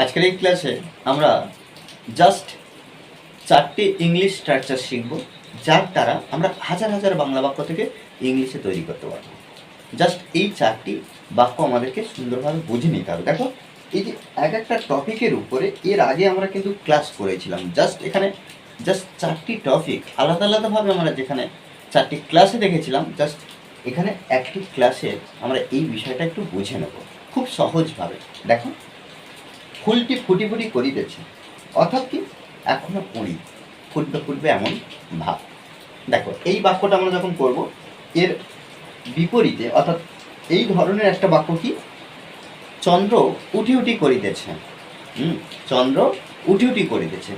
আজকের এই ক্লাসে আমরা জাস্ট চারটি ইংলিশ স্ট্রাকচার শিখব, যার দ্বারা আমরা হাজার হাজার বাংলা বাক্য থেকে ইংলিশে তৈরি করতে পারব। জাস্ট এই চারটি বাক্য আমাদেরকে সুন্দরভাবে বুঝে নিতে হবে। দেখো, এই যে এক একটা টপিকের উপরে এর আগে আমরা কিন্তু ক্লাস করেছিলাম। জাস্ট এখানে জাস্ট চারটি টপিক আলাদা আলাদাভাবে আমরা যেখানে চারটি ক্লাসে দেখেছিলাম জাস্ট এখানে একটি ক্লাসে আমরা এই বিষয়টা একটু বুঝে নেব, খুব সহজভাবে। দেখো ফুলটি ফুটি ফুটি করিতেছে। অর্থাৎ কি? এখনও পড়ি। ফুটবে ফুটবে এমন ভাব। দেখো, এই বাক্যটা আমরা যখন করব এর বিপরীতে, অর্থাৎ এই ধরনের একটা বাক্য কি? চন্দ্র উঠি উঠি করিতেছে। হুম, চন্দ্র উঠি উঠি করিতেছে।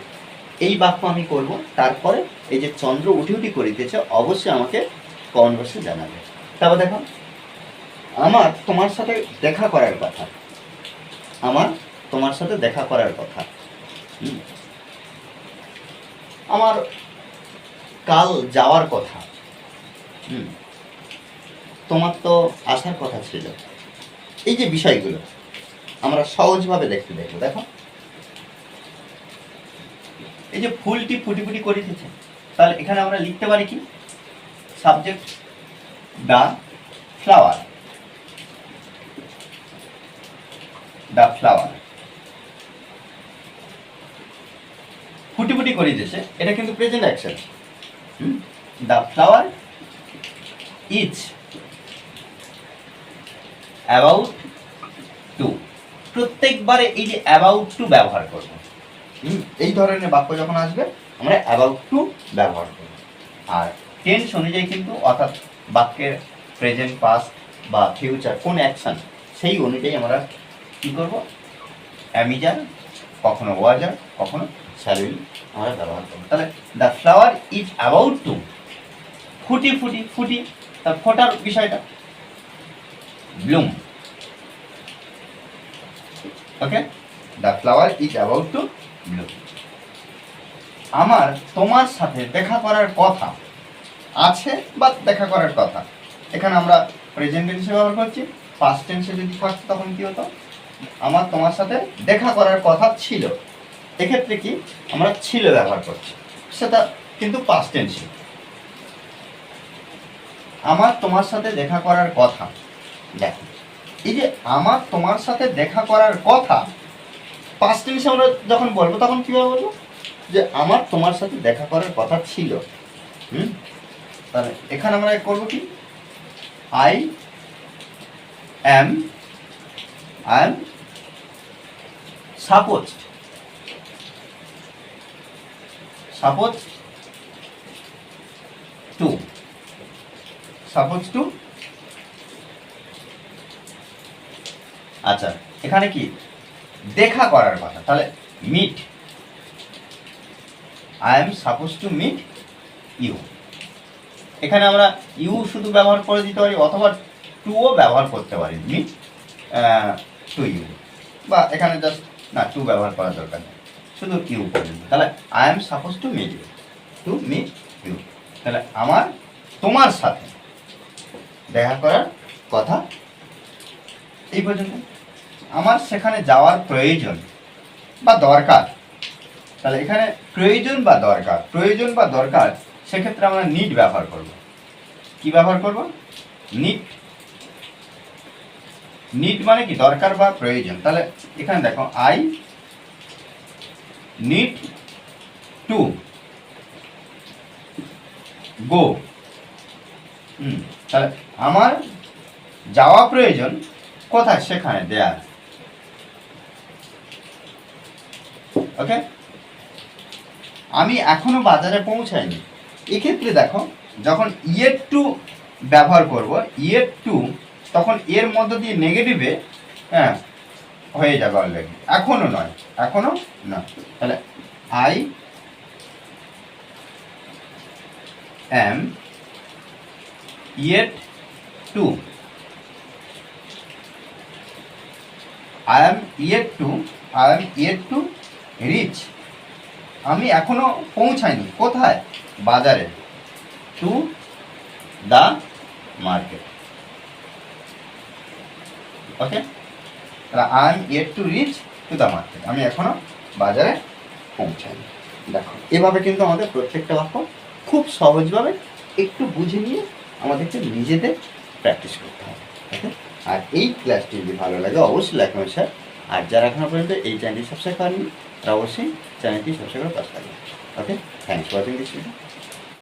এই বাক্য আমি করব তারপরে এই যে চন্দ্র উঠি উঠি করিতেছে, অবশ্যই আমাকে কমেন্ট জানাবে। তারপর দেখো, আমার তোমার সাথে দেখা করার কথা। আমার তোমার সাথে দেখা করার কথা। আমার কাল যাওয়ার কথা। তোমার তো আসার কথা ছিল। এই যে বিষয়গুলো, আমরা সহজভাবে দেখতে দেখব, দেখো। এই যে ফুলটি ফুটি ফুটি করিতেছে তাহলে এখানে আমরা লিখতে পারি কি? Subject the flower the flower ফুটি ফুটি করিতেছে এটা কিন্তু present action the flower is about to প্রত্যেকবারে এই যে অ্যাবাউট টু ব্যবহার করব। এই ধরনের বাক্য যখন আসবে, আমরা অ্যাবাউট টু ব্যবহার করব। আর টেন্স অনুযায়ী কিন্তু অর্থাৎ বাক্যের প্রেজেন্ট পাস্ট বা ফিউচার কোন অ্যাকশন সেই অনুযায়ী আমরা কী করব? অ্যামিজার কখনো ওয়াজার কখনো স্যালুইল আমরা ব্যবহার করব তাহলে the flower is about to ফুটি ফুটি ফুটি তার ফোটার বিষয়টা। Bloom okay the flower is about to bloom আমার তোমার সাথে দেখা করার কথা আছে বা দেখা করার কথা। এখানে আমরা প্রেজেন্ট টেন্সে ব্যবহার করছি। পাস্ট টেন্সে যদি থাকতো তখন কি হতো? আমার তোমার সাথে দেখা করার কথা ছিল। এক্ষেত্রে কি? আমরা ছিল ব্যবহার করছি। সেটা কিন্তু পাস্ট আমার তোমার সাথে দেখা করার কথা, দেখো। এই যে আমার তোমার সাথে দেখা করার কথা পাস্ট টেন্সে আমরা যখন বলব, তখন কীভাবে বলব? যে আমার তোমার সাথে দেখা করার কথা ছিল। হুম? তাহলে এখানে আমরা করব কি? I am I am suppose suppose to. Suppose to. আচ্ছা এখানে কি? দেখা করার কথা। তাহলে meet I am suppose to meet you এখানে আমরা ইউ শুধু ব্যবহার করে দিতে পারি, অথবা টুও ব্যবহার করতে পারি। মিট টু ইউ বা এখানে জাস্ট না টু ব্যবহার করার দরকার নেই। শুধু ইউ পর্যন্ত তাহলে I am suppose to meet you to meet you তাহলে আমার, তোমার সাথে দেখা করার কথা এই পর্যন্ত। আমার সেখানে যাওয়ার প্রয়োজন বা দরকার, তাহলে এখানে প্রয়োজন বা দরকার, প্রয়োজন বা দরকার, সেক্ষেত্রে আমরা নিট ব্যবহার করব। কি ব্যবহার করব? নিট নিট মানে কি? দরকার বা প্রয়োজন। তাহলে এখানে দেখো আই টু গো হুম তাহলে আমার যাওয়া প্রয়োজন কোথায়? সেখানে দেয়ার ওকে আমি এখনও বাজারে পৌঁছাইনি। এক্ষেত্রে দেখো, যখন ইয়ের টু ব্যবহার করব ইয়ের টু তখন এর মধ্য দিয়ে নেগেটিভে হ্যাঁ হয়ে যাবে অলরেডি এখনও নয় এখনও নয় তাহলে I am yet to I am yet to I am yet to reach আমি এখনও পৌঁছাইনি, কোথায়? বাজারে। টু দ্য মার্কেট ওকে তাহলে I yet to reach to the আমি এখনও বাজারে পৌঁছাইনি। দেখো, এভাবে কিন্তু আমাদের প্রত্যেকটা বাক্য খুব সহজভাবে একটু বুঝে নিয়ে আমাদেরকে নিজেদের প্র্যাকটিস করতে হবে আর এই ক্লাসটি যদি ভালো লাগে, অবশ্যই কমেন্ট শেয়ার আর যারা এখনও পর্যন্ত এই চ্যানেলটি সাবস্ক্রাইব করেনি তারা অবশ্যই চ্যানেলটি সাবস্ক্রাইব করে পাশে থাকবে okay thanks for watching this